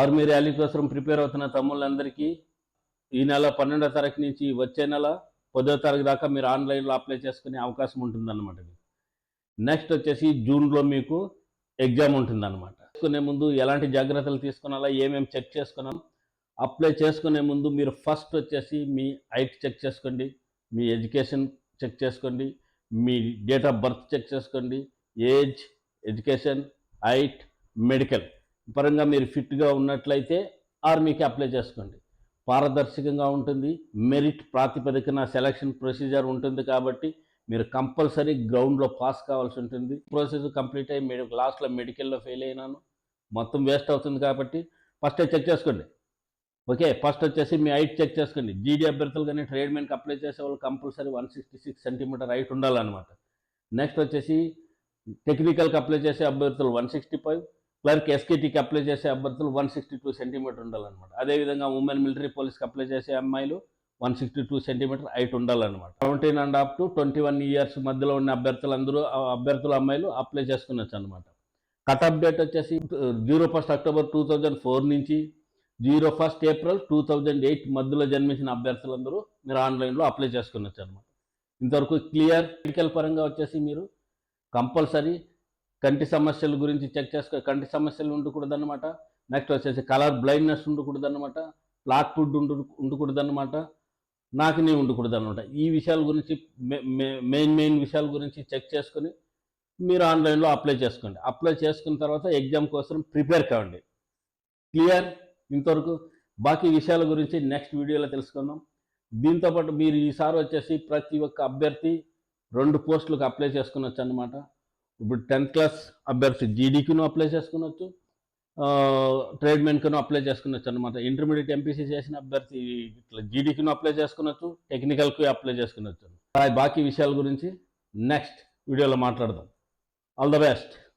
Army rally కోసం prepare అవుతున్న తమ్ముళ్ళందరికీ ఈ నెల పన్నెండో తారీఖు నుంచి వచ్చే నెల పదో తారీఖు దాకా మీరు ఆన్లైన్లో అప్లై చేసుకునే అవకాశం ఉంటుందన్నమాట మీకు నెక్స్ట్ వచ్చేసి జూన్లో మీకు ఎగ్జామ్ ఉంటుందన్నమాట. చేసుకునే ముందు ఎలాంటి జాగ్రత్తలు తీసుకున్నాలా ఏమేమి చెక్ చేసుకున్నాం అప్లై చేసుకునే ముందు మీరు ఫస్ట్ వచ్చేసి మీ హైట్ చెక్ చేసుకోండి మీ ఎడ్యుకేషన్ చెక్ చేసుకోండి మీ డేట్ ఆఫ్ బర్త్ చెక్ చేసుకోండి ఏజ్ ఎడ్యుకేషన్ హైట్ మెడికల్. పరంగా మీరు ఫిట్గా ఉన్నట్లయితే ఆర్మీకి అప్లై చేసుకోండి. పారదర్శకంగా ఉంటుంది. మెరిట్ ప్రాతిపదికన సెలక్షన్ ప్రొసీజర్ ఉంటుంది కాబట్టి మీరు కంపల్సరీ గ్రౌండ్లో పాస్ కావాల్సి ఉంటుంది. ప్రాసెస్ కంప్లీట్ అయ్యి మెడి లాస్ట్లో మెడికల్లో ఫెయిల్ అయినాను. మొత్తం వేస్ట్ అవుతుంది కాబట్టి ఫస్ట్ చెక్ చేసుకోండి. ఓకే ఫస్ట్ వచ్చేసి మీ హైట్ చెక్ చేసుకోండి. జీడీ అభ్యర్థులు కానీ ట్రేడ్మెన్కి అప్లై చేసే వాళ్ళు compulsory one sixty six centimetre height ఉండాలన్నమాట. నెక్స్ట్ వచ్చేసి టెక్నికల్కి అప్లై చేసే అభ్యర్థులు వన్ సిక్స్టీ ఫైవ్. క్లర్క్ ఎస్కేటీకి అప్లై చేసే అభ్యర్థులు వన్ సిక్స్టీ టూ సెంటీమీటర్ ఉండాలన్నమాట అదేవిధంగా ఉమెన్ మిలిటరీ పోలీస్కి అప్లై చేసే అమ్మాయిలు one sixty two centimetre height ఉండాలన్నమాట. Seventeen and half to twenty one years మధ్యలో ఉన్న అభ్యర్థులందరూ అభ్యర్థుల అమ్మాయిలు అప్లై చేసుకునొచ్చు అనమాట కట్ అప్ డేట్ వచ్చేసి zero first October two thousand four నుంచి zero first April two thousand eight మధ్యలో జన్మించిన అభ్యర్థులందరూ మీరు ఆన్లైన్లో అప్లై చేసుకునొచ్చు అనమాట ఇంతవరకు క్లియర్ మెడికల్ పరంగా వచ్చేసి మీరు కంపల్సరీ కంటి సమస్యల గురించి చెక్ చేసుకో కంటి సమస్యలు ఉండకూడదన్నమాట. నెక్స్ట్ వచ్చేసి కలర్ బ్లైండ్నెస్ ఉండకూడదన్నమాట. ప్లాక్ ఫుడ్ ఉండు ఉండకూడదన్నమాట. నాకినీ ఉండకూడదన్నమాట. ఈ విషయాల గురించి మెయిన్ మెయిన్ విషయాల గురించి చెక్ చేసుకొని మీరు ఆన్లైన్లో అప్లై చేసుకోండి. అప్లై చేసుకున్న తర్వాత ఎగ్జామ్ కోసం ప్రిపేర్ కావండి. క్లియర్ ఇంతవరకు బాకీ విషయాల గురించి నెక్స్ట్ వీడియోలో తెలుసుకుందాం. దీంతోపాటు మీరు ఈసారి వచ్చేసి ప్రతి ఒక్క అభ్యర్థి రెండు పోస్టులకు అప్లై చేసుకునొచ్చు అనమాట ఇప్పుడు టెన్త్ క్లాస్ అభ్యర్థి జీడీకిను అప్లై చేసుకునొచ్చు. ట్రేడ్ మెన్కును అప్లై చేసుకునొచ్చు అనమాట ఇంటర్మీడియట్ ఎంపీసీ చేసిన అభ్యర్థి ఇట్లా జీడీకిను అప్లై చేసుకునొచ్చు టెక్నికల్కి అప్లై చేసుకునొచ్చు. బాకీ విషయాల గురించి నెక్స్ట్ వీడియోలో మాట్లాడదాం. All the best